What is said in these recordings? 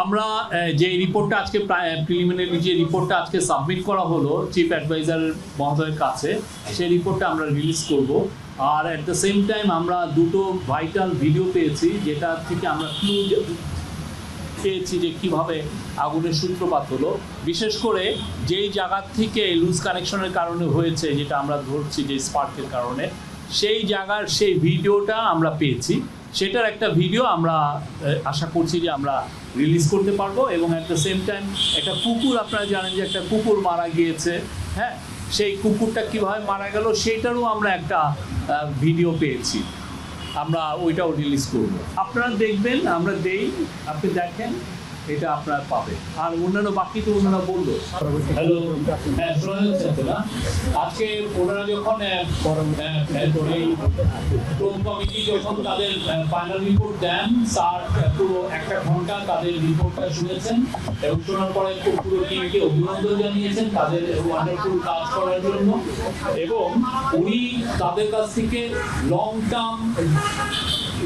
আমরা যে রিপোর্টটা আজকে প্রিলিমিনারি যে রিপোর্টটা আজকে সাবমিট করা হলো চিফ অ্যাডভাইজার মহোদয়ের কাছে, সেই রিপোর্টটা আমরা রিলিজ করব। আর অ্যাট দ্য সেম টাইম আমরা দুটো ভাইটাল ভিডিও পেয়েছি, যেটা থেকে আমরা ক্লু পেয়েছি যে কীভাবে আগুনের সূত্রপাত হলো। বিশেষ করে যেই জায়গার থেকে লুজ কানেকশনের কারণে হয়েছে, যেটা আমরা ধরছি যে স্পার্কের কারণে, সেই জায়গার সেই ভিডিওটা আমরা পেয়েছি। সেটার একটা ভিডিও আমরা আশা করছি যে আমরা রিলিজ করতে পারব এবং অ্যাট দ্য সেম টাইম একটা কুকুর, আপনারা জানেন যে একটা কুকুর মারা গিয়েছে হ্যাঁ? সেই কুকুরটা কীভাবে মারা গেল সেইটারও আমরা একটা ভিডিও পেয়েছি। আমরা ওইটাও রিলিজ করব। আপনারা দেখবেন, আমরা দেই, আপনি দেখেন। এটা আপনারা পাবেন। আর অন্যান্য বাকি তো ওনারা বলল। হ্যালো হ্যাঁ শোনা আজকে ওনারা যখন আহ, আহ, এই কমিটি যখন তাদের ফাইনাল রিপোর্ট দেন স্যার পুরো একটা ঘণ্টা তাদের রিপোর্টটা শুনেছেন এবং শোনার পরে পুরো টিমকে অভিনন্দন জানিয়েছেন তাদের ওয়ান্ডারফুল কাজ করার জন্য। এবং উনি তাদের কাছ থেকে লং টার্ম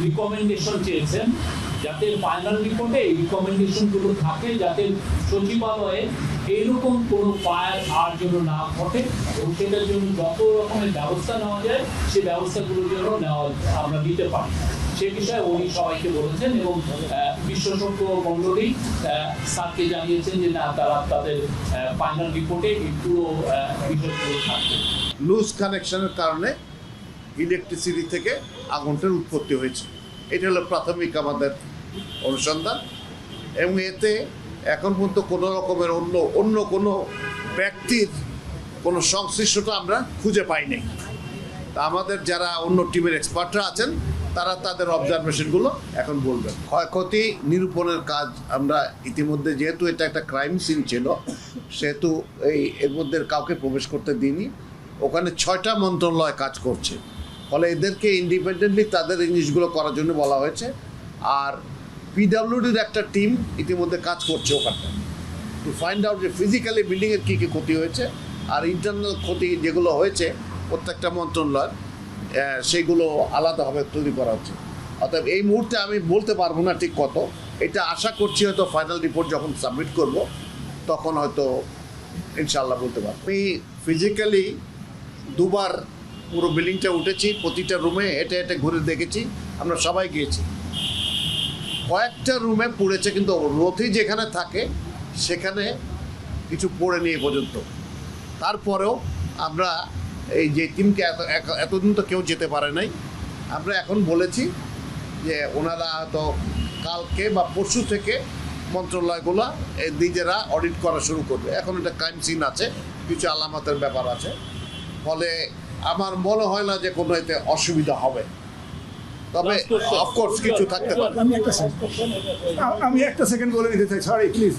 রিকমেন্ডেশন চেয়েছেন। যাতে ফাইনাল রিপোর্টে এই রিকমেন্ডেশনগুলো থাকে, যাতে সচিবালয়ে এইরকম কোনো ফায়ার আর যেন না ঘটে, এবং সেটার জন্য যত রকমের ব্যবস্থা নেওয়া যায় সেই ব্যবস্থাগুলো যেন নেওয়া আমরা নিতে পারি। সে বিষয়ে উনি সবাইকে বলেছেন এবং বিশেষজ্ঞ মণ্ডলী স্যারকে জানিয়েছেন যে না, তারা তাদের ফাইনাল রিপোর্টে এই পুরো বিষয়গুলো থাকবে। লুজ কানেকশনের কারণে ইলেকট্রিসিটি থেকে আগুনটার উৎপত্তি হয়েছে। এটা হলো প্রাথমিক আমাদের অনুসন্ধান, এবং এতে এখন পর্যন্ত কোনো রকমের অন্য অন্য কোনো ব্যক্তির কোনো সংশ্লিষ্টতা আমরা খুঁজে পাইনি। তা আমাদের যারা অন্য টিমের এক্সপার্টরা আছেন, তারা তাদের অবজারভেশনগুলো এখন বলবেন। ক্ষয়ক্ষতি নিরূপণের কাজ আমরা ইতিমধ্যে, যেহেতু এটা একটা ক্রাইম সিন ছিল, সেহেতু এই, এর মধ্যে কাউকে প্রবেশ করতে দিইনি। ওখানে ছয়টা মন্ত্রণালয় কাজ করছে। ফলে এদেরকে ইন্ডিপেন্ডেন্টলি তাদের জিনিসগুলো করার জন্য বলা হয়েছে। আর পিডাব্লিউডির একটা টিম ইতিমধ্যে কাজ করছে ওখানটা টু ফাইন্ড আউট যে ফিজিক্যালি বিল্ডিংয়ের কী কী ক্ষতি হয়েছে, আর ইন্টারনাল ক্ষতি যেগুলো হয়েছে, প্রত্যেকটা মন্ত্রণালয় সেগুলো আলাদাভাবে তৈরি করা হচ্ছে। অতএব এই মুহূর্তে আমি বলতে পারব না ঠিক কত। এটা আশা করছি হয়তো ফাইনাল রিপোর্ট যখন সাবমিট করব, তখন হয়তো ইনশাল্লাহ বলতে পারব। আমি ফিজিক্যালি দুবার পুরো বিল্ডিংটা উঠেছি, প্রতিটা রুমে হেঁটে হেঁটে ঘুরে দেখেছি, আমরা সবাই গিয়েছি। কয়েকটা রুমে পড়েছে কিন্তু রথি যেখানে থাকে, সেখানে কিছু পড়ে নিয়ে পর্যন্ত। তারপরেও আমরা এই যে টিমকে এত, এত- এতদিন তো কেউ যেতে পারে নাই। আমরা এখন বলেছি যে ওনারা হয়তো কালকে বা পরশু থেকে মন্ত্রণালয়গুলো নিজেরা অডিট করা শুরু করবে। এখন একটা ক্রাইম সিন আছে, কিছু আলামতের ব্যাপার আছে। ফলে আমার মনে হয় না যে কোনো এতে অসুবিধা হবে। তবে. অফকোর্স কিছু থাকতে পারে। আমি একটা সেকেন্ড আমি একটা সেকেন্ড বলে নিতে চাই। সরি প্লিজ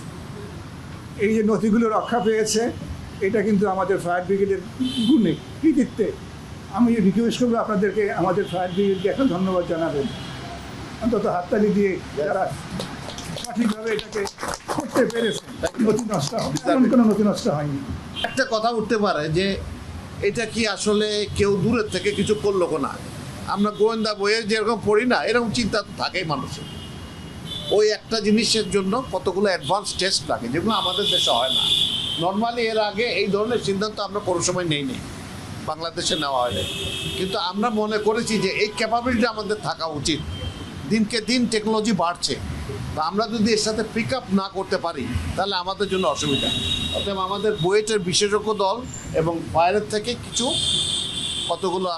এই যে নথিগুলো রক্ষা পেয়েছে এটা কিন্তু আমাদের ফায়ার ব্রিগেডের গুণে কৃতিত্বে। আমি রিকোয়েস্ট করব আপনাদেরকে আমাদের ফায়ার ব্রিগেডকে এখন ধন্যবাদ জানাবেন। অন্তত হাততালি দিয়ে যারা সঠিকভাবে এটাকে করতে পেরেছে নথি নষ্ট হবে। কোনো নথি নষ্ট হয়নি। একটা কথা উঠতে পারে যে এটা কি আসলে কেউ দূরের থেকে কিছু করল না আমরা গোয়েন্দা বইয়ে যেরকম পড়ি না, এরকম চিন্তা তো থাকেই মানুষের। ওই একটা জিনিসের জন্য কতগুলো অ্যাডভান্স টেস্ট লাগে, যেগুলো আমাদের দেশে হয় না। নর্মালি এর আগে এই ধরনের সিদ্ধান্ত আমরা কোনো সময় নেই নেই বাংলাদেশে নেওয়া হয় কিন্তু আমরা মনে করেছি যে এই ক্যাপাবিলিটি আমাদের থাকা উচিত। দিনকে দিন টেকনোলজি বাড়ছে। তা আমরা যদি এর সাথে পিক আপ না করতে পারি, তাহলে আমাদের জন্য অসুবিধা। অতএব আমাদের বুয়েটের বিশেষজ্ঞ দল এবং বাইরের থেকে কিছু কতগুলো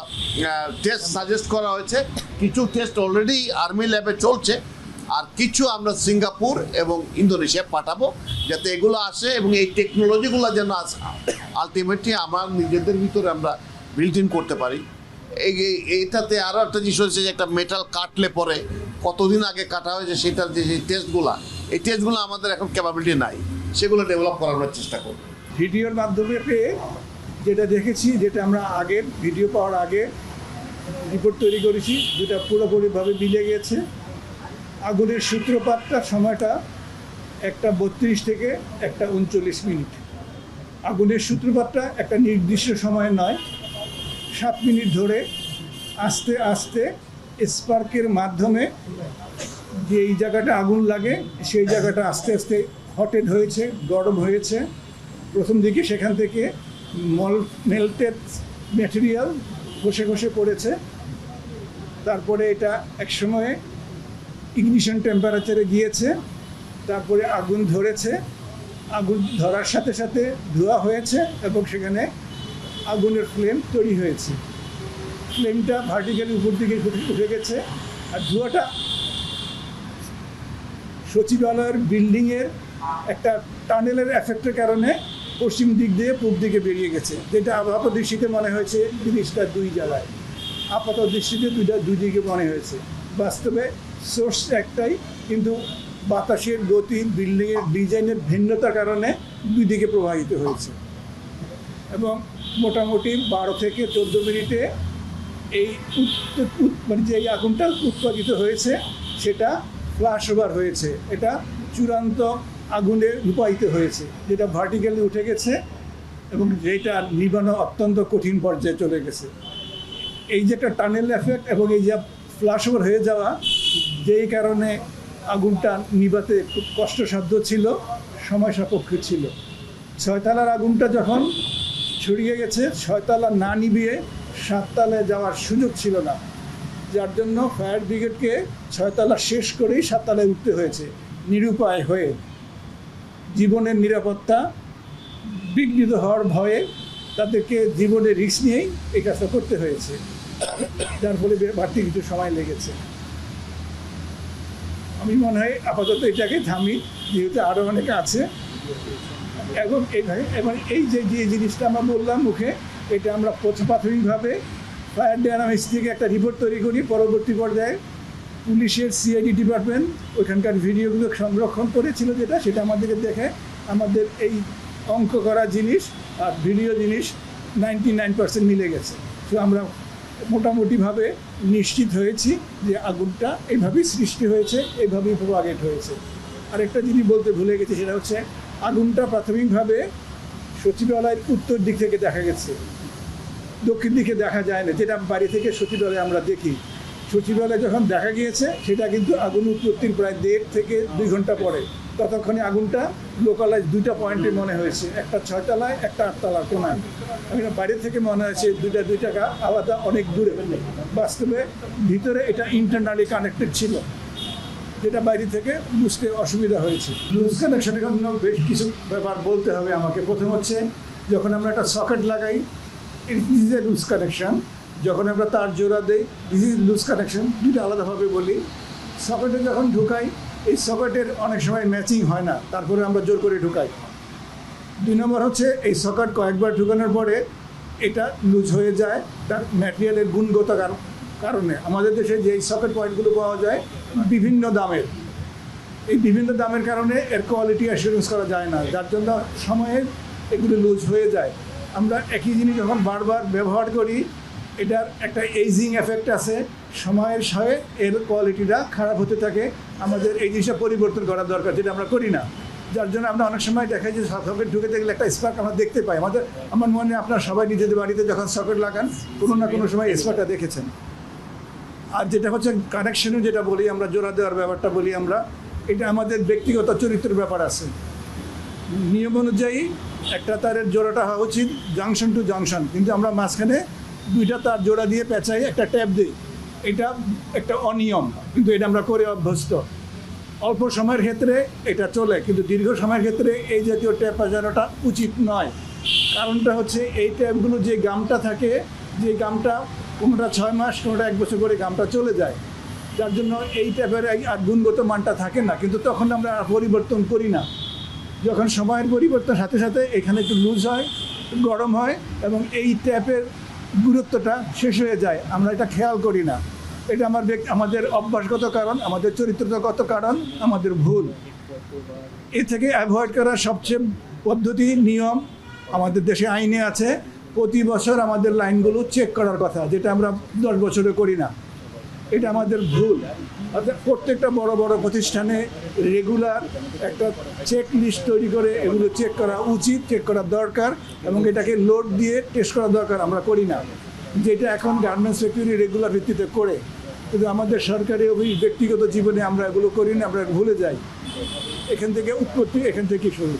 টেস্ট সাজেস্ট করা হয়েছে। কিছু টেস্ট অলরেডি আর্মি ল্যাবে চলছে। আর কিছু আমরা সিঙ্গাপুর এবং ইন্দোনেশিয়া পাঠাবো, যাতে এগুলো আসে এবং এই টেকনোলজিগুলো যেন আসে আলটিমেটলি আমার নিজেদের ভিতরে আমরা বিল্ট ইন করতে পারি। এই এই- এইটাতে আরও একটা জিনিস হয়েছে যে একটা মেটাল কাটলে পরে কতদিন আগে কাটা হয়েছে সেটার যে টেস্টগুলো এই টেস্টগুলো আমাদের এখন ক্যাপাবিলিটি নাই। সেগুলো ডেভেলপ করানোর চেষ্টা করব। ভিডিওর মাধ্যমে পেয়ে যেটা দেখেছি, যেটা আমরা আগের ভিডিও পাওয়ার আগে রিপোর্ট তৈরি করেছি, যেটা পুরোপুরিভাবে মিলে গেছে। আগুনের সূত্রপাতটা সময়টা একটা বত্রিশ থেকে একটা উনচল্লিশ মিনিট। আগুনের সূত্রপাতটা একটা নির্দিষ্ট সময় নয়, সাত মিনিট ধরে আস্তে আস্তে স্পার্কের মাধ্যমে যে এই জায়গাটা আগুন লাগে, সেই জায়গাটা আস্তে আস্তে হটেড হয়েছে, গরম হয়েছে। প্রথম দিকে সেখান থেকে মল মেল্টেড ম্যাটেরিয়াল ঘষে ঘষে পড়েছে তারপরে এটা এক সময়ে ইগনিশন টেম্পারেচারে গিয়েছে। তারপরে আগুন ধরেছে। আগুন ধরার সাথে সাথে ধোয়া হয়েছে এবং সেখানে আগুনের ফ্লেম তৈরি হয়েছে। ফ্লেমটা ভার্টিক্যালি উপর দিকে উঠে গেছে আর ধোঁয়াটা সচিবালয়ের বিল্ডিংয়ের একটা টানেলের এফেক্টের কারণে পশ্চিম দিক দিয়ে পূব দিকে বেরিয়ে গেছে, যেটা আপাত দৃষ্টিতে মনে হয়েছে জিনিসটা দুই জায়গায় আপাত দৃষ্টিতে দুইটা দুই দিকে মনে হয়েছে। বাস্তবে সোর্স একটাই, কিন্তু বাতাসের গতি, বিল্ডিংয়ের ডিজাইনের ভিন্নতার কারণে দুই দিকে প্রবাহিত হয়েছে। এবং মোটামুটি বারো থেকে চোদ্দ মিনিটে এই মানে যে আগুনটা উৎপাদিত হয়েছে, সেটা ফ্লাশ ওভার হয়েছে। এটা চূড়ান্ত আগুনে রূপায়িত হয়েছে। যেটা ভার্টিক্যালি উঠে গেছে এবং যেটা নিবানো অত্যন্ত কঠিন পর্যায়ে চলে গেছে। এই যে একটা টানেল এফেক্ট এবং এই যে ফ্লাশ ওভার হয়ে যাওয়া, যেই কারণে আগুনটা নিবাতে খুব কষ্টসাধ্য ছিল, সময় সাপেক্ষ ছিল। ছয়তলার আগুনটা যখন ছড়িয়ে গেছে, ছয়তলা না নিবিয়ে সাততলায় যাওয়ার সুযোগ ছিল না। যার জন্য ফায়ার ব্রিগেডকে ছয়তলা শেষ করেই সাততলায় উঠতে হয়েছে, নিরুপায় হয়ে। জীবনের নিরাপত্তা বিঘ্নিত হওয়ার ভয়ে তাদেরকে জীবনের রিস্ক নিয়েই এই কাজটা করতে হয়েছে। যার ফলে বাড়তি কিছু সময় লেগেছে। আমি মনে হয় আপাতত এটাকে থামি, যেহেতু আরও অনেকে আছে। এবং এইভাবে এবং এই যে যে জিনিসটা আমরা বললাম মুখে, এটা আমরা প্রথম প্রাথমিকভাবে ফায়ার ডায়নামিক্স থেকে একটা রিপোর্ট তৈরি করি, পরবর্তী পর্যায়ে। পুলিশের সিআইডি ডিপার্টমেন্ট ওইখানকার ভিডিওগুলো সংরক্ষণ করেছিল যেটা, সেটা আমাদেরকে দেখে আমাদের এই অঙ্ক করা জিনিস আর ভিডিও জিনিস নাইনটি নাইন পার্সেন্ট মিলে গেছে। তো আমরা মোটামুটিভাবে নিশ্চিত হয়েছি যে আগুনটা এইভাবেই সৃষ্টি হয়েছে এইভাবেই প্রোপাগেট হয়েছে। আরেকটা জিনিস বলতে ভুলে গেছি, সেটা হচ্ছে আগুনটা প্রাথমিকভাবে সচিবালয়ের উত্তর দিক থেকে দেখা গেছে। দক্ষিণ দিকে দেখা যায় না, যেটা বাড়ি থেকে সচিবালয়ে আমরা দেখি। সচিবালয়ে যখন দেখা গিয়েছে, সেটা কিন্তু আগুন উৎপত্তির প্রায় দেড় থেকে দুই ঘণ্টা পরে। ততক্ষণে আগুনটা লোকালাইজ দুইটা পয়েন্টে মনে হয়েছে। একটা ছয়তলায়, একটা আটতলার কোনায় বাইরে থেকে মনে হয়েছে, দুইটা, দুই টাকা আলাদা, অনেক দূরে। বাস্তবে ভিতরে এটা ইন্টারনালি কানেক্টেড ছিল। যেটা বাইরে থেকে বুঝতে অসুবিধা হয়েছে। লুজ কানেকশনের জন্য বেশ কিছু ব্যাপার বলতে হবে আমাকে। প্রথম হচ্ছে, যখন আমরা একটা সকেট লাগাই this is a loose connection যখন আমরা তার জোড়া দেই দিস ইজ লুজ কানেকশন দুটো আলাদাভাবে বলি। সকেটে যখন ঢুকাই, এই সকেটের অনেক সময় ম্যাচিং হয় না, তারপরে আমরা জোর করে ঢুকাই। দুই নম্বর হচ্ছে, এই সকেট কয়েকবার ঢুকানোর পরে এটা লুজ হয়ে যায়, তার ম্যাটেরিয়ালের গুণগত কার- কারণে। আমাদের দেশে যে সকেট পয়েন্টগুলো পাওয়া যায়, বিভিন্ন দামের। এই বিভিন্ন দামের কারণে এর কোয়ালিটি অ্যাসুরেন্স করা যায় না, যার জন্য সময়ে এগুলো লুজ হয়ে যায়। আমরা একই জিনিস যখন বারবার ব্যবহার করি এটার একটা এইজিং এফেক্ট আছে। সময়ের সঙ্গে এর কোয়ালিটিটা খারাপ হতে থাকে। আমাদের এই জিনিসটা পরিবর্তন করা দরকার, যেটা আমরা করি না। যার জন্য আমরা অনেক সময় দেখা যায় সকেট ঢুকে দেখলে একটা স্পার্ক আমরা দেখতে পাই। আমাদের, আমার মনে আপনারা সবাই নিজেদের বাড়িতে যখন সকেট লাগান, কোনো না কোনো সময় স্পার্কটা দেখেছেন। আর যেটা হচ্ছে কানেকশনে যেটা বলি আমরা, জোড়া দেওয়ার ব্যাপারটা বলি আমরা, এটা আমাদের ব্যক্তিগত চরিত্রের ব্যাপার আছে। নিয়ম অনুযায়ী একটা তারের জোড়াটা হওয়া উচিত জাংশন টু জাংশন কিন্তু আমরা মাঝখানে দুইটা তার জোড়া দিয়ে পেঁচাই একটা ট্যাপ দিই। এটা একটা অনিয়ম, কিন্তু এটা আমরা করে অভ্যস্ত। অল্প সময়ের ক্ষেত্রে এটা চলে, কিন্তু দীর্ঘ সময়ের ক্ষেত্রে এই জাতীয় ট্যাপ বাজানোটা উচিত নয়। কারণটা হচ্ছে এই ট্যাপগুলো যে গামটা থাকে, যে গামটা কোনোটা ছয় মাস, কোনোটা এক বছর করে গামটা চলে যায়। যার জন্য এই ট্যাপের আর গুণগত মানটা থাকে না, কিন্তু তখন আমরা আর পরিবর্তন করি না। যখন সময়ের পরিবর্তন, সাথে সাথে এখানে একটু লুজ হয়, গরম হয়, এবং এই ট্যাপের গুরুত্বটা শেষ হয়ে যায়। আমরা এটা খেয়াল করি না। এটা আমার আমাদের অভ্যাসগত কারণ, আমাদের চরিত্রগত কারণ, আমাদের ভুল। এ থেকে অ্যাভয়েড করার সবচেয়ে পদ্ধতি, নিয়ম আমাদের দেশে আইনে আছে। প্রতি বছর আমাদের লাইনগুলো চেক করার কথা, যেটা আমরা দশ বছরে করি না। এটা আমাদের ভুল। অর্থাৎ প্রত্যেকটা বড় বড় প্রতিষ্ঠানে রেগুলার একটা চেক লিস্ট তৈরি করে এগুলো চেক করা উচিত চেক করা দরকার এবং এটাকে লোড দিয়ে টেস্ট করা দরকার, আমরা করি না। যেটা এখন গার্মেন্টস ফ্যাক্টরি রেগুলার ভিত্তিতে করে, কিন্তু আমাদের সরকারি ওই ব্যক্তিগত জীবনে আমরা এগুলো করি না, আমরা ভুলে যাই। এখান থেকে উৎপত্তি, এখান থেকে শুরু।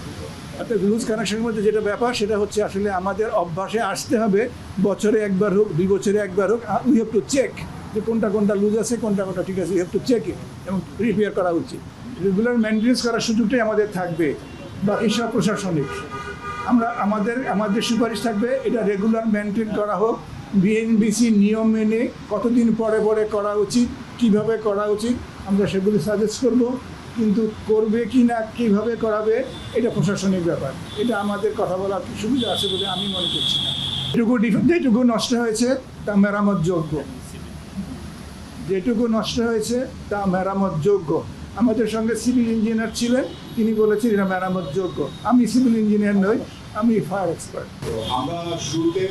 অর্থাৎ লুজ কানেকশনের মধ্যে যেটা ব্যাপার, সেটা হচ্ছে আসলে আমাদের অভ্যাসে আসতে হবে, বছরে একবার হোক, দুই বছরে একবার হোক উই হ্যাভ টু চেক যে কোনটা কোনটা লুজ আছে, কোনটা কোনটা ঠিক আছে হ্যাভ চেক এবং রিপেয়ার করা উচিত। রেগুলার মেনটেন্স করার সুযোগটাই আমাদের থাকবে বাকি সব প্রশাসনিক। আমরা, আমাদের আমাদের সুপারিশ থাকবে, এটা রেগুলার মেনটেন করা হোক বিএনবিসি নিয়ম মেনে কতদিন পরে পরে করা উচিত, কীভাবে করা উচিত, আমরা সেগুলি সাজেস্ট করব, কিন্তু করবে কি না, কীভাবে করাবে, এটা প্রশাসনিক ব্যাপার। এটা আমাদের কথা বলার সুবিধা আছে বলে আমি মনে করছি না। যেটুকু যেটুকু নষ্ট হয়েছে, তা মেরামত যোগ্য। যেটুকু নষ্ট হয়েছে, তা মেরামত যোগ্য। আমাদের সঙ্গে সিভিল ইঞ্জিনিয়ার ছিলেন, তিনি বলেছেন এটা মেরামত যোগ্য। আমি সিভিল ইঞ্জিনিয়ার নই, আমি ফায়ার এক্সপার্ট। আমরা শুরুতে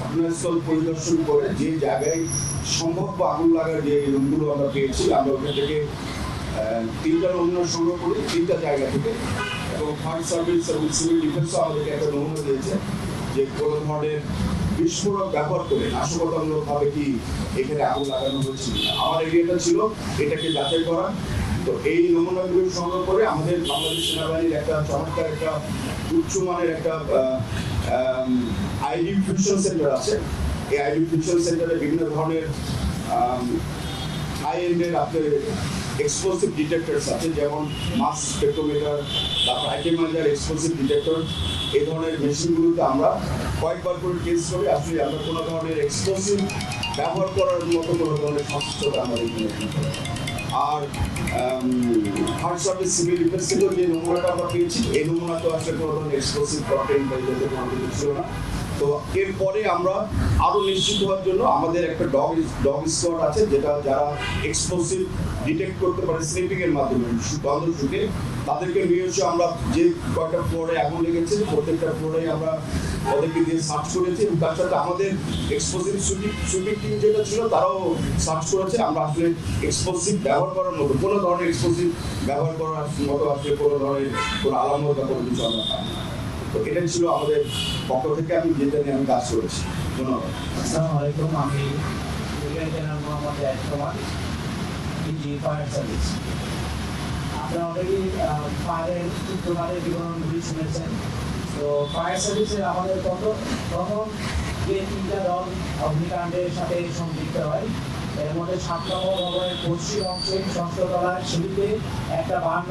ঘটনাস্থল পরিদর্শন করে যে জায়গায় সম্ভাব্য আগুন লাগার যে রুমগুলো আমরা পেয়েছি, আমরা ওখান থেকে তিনটা নমুনা সংগ্রহ করি, তিনটা জায়গা থেকে। এবং ফায়ার সার্ভিস এবং সিভিল ডিফেন্সও আমাদেরকে একটা নমুনা দিয়েছে যে কোনো ধরনের বিস্ফোরক ব্যবহার করে নাশকতামূলকভাবে কি এখানে আগুন লাগানো হয়েছে? আমার এরিয়াটা ছিল এটাকে যাচাই করা। তো এই নমুনাগুলো সংগ্রহ করে আমাদের বাংলাদেশ সেনাবাহিনীর একটা চমৎকার একটা উচ্চমানের একটা আইডি ফিউশন সেন্টার আছে। এই আইডি ফিউশন সেন্টারে বিভিন্ন ধরনের হাই আপনার এক্সপ্লোসিভ ডিটেক্টরস আছে, যেমন মাস স্পেক্ট্রোমিটার তারপর আইটেমাইজার এক্সপ্লোসিভ ডিটেক্টর এই ধরনের মেশিনগুলোতে আমরা কয়েকবার করে টেস্ট করে। আসলে আমরা কোনো ধরনের এক্সপ্লোসিভ ব্যবহার করার মতো কোনো ধরনের সংশ্লিষ্টতা আমাদের এখানে আর ফায়ার সার্ভিস সিভিল ডিফেন্স যে নমুনাটা আমরা পেয়েছি, এই নমুনা তো আসলে কোনো ধরনের এক্সপ্লোসিভ কন্টেন্ট বা এই জাতীয় কোনো ছিল না। তো এরপরে আমরা আরও নিশ্চিত হওয়ার জন্য আমাদের একটা ডগ ডগ স্কোয়াড আছে, যেটা যারা এক্সপ্লোসিভ ডিটেক্ট করতে পারে স্লিপিং এর মাধ্যমে গন্ধ শুকে, তাদেরকে নিয়ে এসে আমরা যে কয়েকটা ফ্লোরে আগুন লেগেছে, প্রত্যেকটা ফ্লোরে আমরা ওদেরকে দিয়ে সার্চ করেছি এবং তার সাথে আমাদের এক্সপ্লোসিভ শুটিং শুটিং টিম যেটা ছিল, তারাও সার্চ করেছে আমরা আসলে এক্সপ্লোসিভ ব্যবহার করার মতো, কোনো ধরনের এক্সপ্লোসিভ ব্যবহার করার মতো আসলে কোনো ধরনের কোনো আলামত বা কোনো কিছু আমরা। তো এটাই ছিল আমাদের পক্ষ থেকে আমি যেটা নিয়ে আমি কাজ করেছি। ধন্যবাদ। আসসালামু আলাইকুম, আমি মোহাম্মদ কুমার ফায়ার সার্ভিস আপনারা অলরেডি ফায়ারের তোমাদের বিবরণগুলি শুনেছেন তো ফায়ার সার্ভিসের আমাদের কত? প্রথম যে সাথে হয়, এর মধ্যে সাত নম্বর ভবনের পশ্চিম একটা বান্ন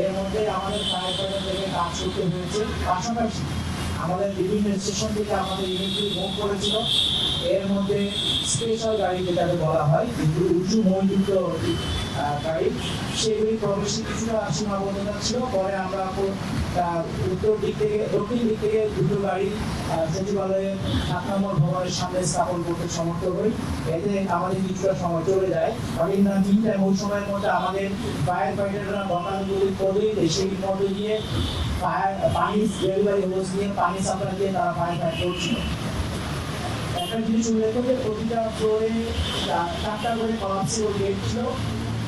এর মধ্যে আমাদের ফায়ার পার্টি থেকে কাজ করতে হয়েছে। পাশাপাশি আমাদের বিভিন্ন স্টেশন থেকে আমাদের ইউনিটগুলি মুভ করেছিল এর মধ্যে স্পেশাল গাড়ি যেটাকে বলা হয়, কিন্তু উঁচু মৌলিক গাড়ি সেগুলি প্রবেশে কিছুটা সীমাবদ্ধতা ছিল। পরে আমরা উত্তর দিক থেকে দক্ষিণ দিক থেকে দুটো গাড়ি আহ, সচিবালয়ের সাত নম্বর ভবনের সামনে স্থাপন করতে সমর্থ হই এতে আমাদের কিছুটা সময় চলে যায়। কারণ না মিন টাইম ওই সময়ের মধ্যে আমাদের ফায়ার ফাইটাররা গতানুগতিক পদ্ধতিতে সেই মধ্যে গিয়ে ফায়ার পানি ডেলিভারি হোস নিয়ে পানি সাপ্লাই দিয়ে তারা ফায়ার ফাইট করছিল। একটা জিনিস উল্লেখ করতে প্রতিটা ফ্লোরে চারটা করে কলাপসিবল গেট ছিল।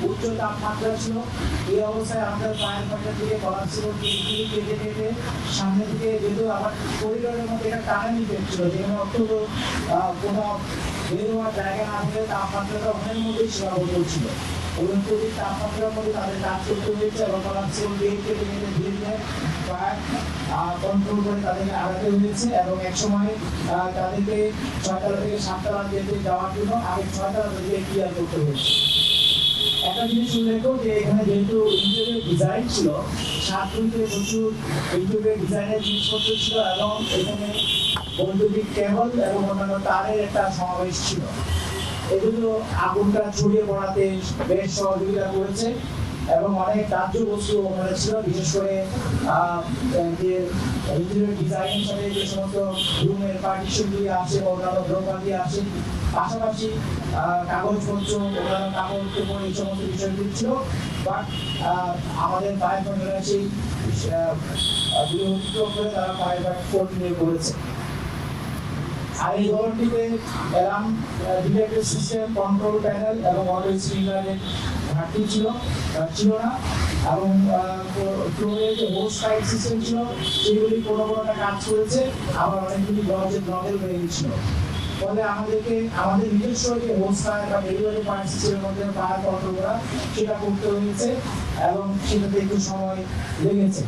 উচ্চ তাপমাত্রা ছিল। এই অবস্থায় আমাদের ফাইটার থেকে কলাপসিবল গেটগুলি কেটে কেটে সামনে থেকে যেহেতু আমার করিডোরের মধ্যে একটা টানেল ইফেক্ট ছিল, যেখানে অত্যন্ত কোনো বের হওয়ার জায়গা না থাকলে তাপমাত্রাটা ওখানের মধ্যেই সীমাবদ্ধ ছিল। এবং প্রতি তাপমাত্রার মধ্যে তাদের কাজ করতে হয়েছে এবং গেট কেটে কেটে ধীরে ধীরে কন্ট্রোল করে তাদেরকে আগাতে হয়েছে এবং এক সময় তাদেরকে ছয়তলা থেকে সাততলা যেতে যাওয়ার জন্য আগে ছয়তলা থেকে ক্লিয়ার করতে হয়েছে। একটা জিনিস উল্লেখ যে এখানে যেহেতু ইন্টেরিয়র ডিজাইন ছিল, সাত থেকে প্রচুর ইন্টেরিয়র ডিজাইনের জিনিসপত্র ছিল এবং এখানে বৈদ্যুতিক কেবল এবং অন্যান্য তারের একটা সমাবেশ ছিল। এগুলো আগুনটা ছড়িয়ে পড়াতে বেশ সহযোগিতা করেছে। এবং অনেক দাহ্য বস্তু ওখানে ছিল, বিশেষ করে ডিজাইনের সাথে যে সমস্ত রুমের পার্টিশন দিয়ে আসে বা অন্যান্য দ্রব্যাদি আসে পাশাপাশি কাগজপত্র কাগজ পেপর এই সমস্ত বিষয়গুলি ছিল। বাট আমাদের ফায়ার ফাইটাররা সেই গুলো করে তারা ফায়ার ফাইট করেছে। আর এই ভবনটিতে alarm detector system control panel এবং অটো স্প্রিংলারের ঘাটতি ছিল ছিল না। এবং যে সিস্টেম ছিল, সেগুলি কোনো কোনোটা কাজ করেছে। আবার অনেকগুলি লজের নভেল হয়ে গেছিল। ফলে আমাদেরকে, আমাদের নিজস্ব যে হোস ফায়ার বা ডেলিভারি সিস্টেমের মধ্যে কন্ট্রোল করা, সেটা করতে হয়েছে এবং সেটাতে একটু সময় লেগেছে।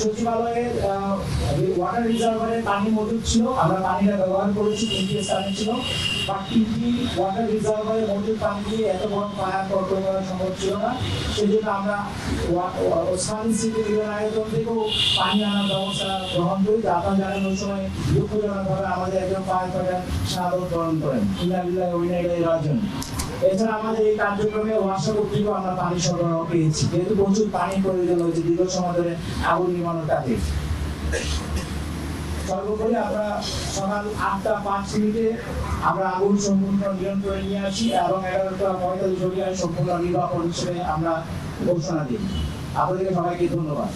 সচিবালয়ের ওয়াটার রিজার্ভারের পানি মজুদ ছিল। আমরা পানিটা ব্যবহার করেছি স্থানে ছিল। পানি দিয়ে এত বড় সেই জন্য আমরা পানি আমাদের একজন করেন। এছাড়া আমাদের এই কার্যক্রমে ওয়াসা কর্তৃক আমরা পানি সরবরাহ পেয়েছি। যেহেতু প্রচুর পানির প্রয়োজন হয়েছে দীর্ঘ সময় ধরে আগুন নির্মাণের কাজে। সর্বোপরি আমরা সকাল আটটা পাঁচ মিনিটে আমরা আগুন সম্পূর্ণ নিয়ন্ত্রণে নিয়ে আসি এবং এগারোটা পঁয়তাল্লিশ ঘটিকায় সম্পূর্ণ নির্বাপন হিসেবে আমরা ঘোষণা দিই। আপনাদেরকে সবাইকে ধন্যবাদ।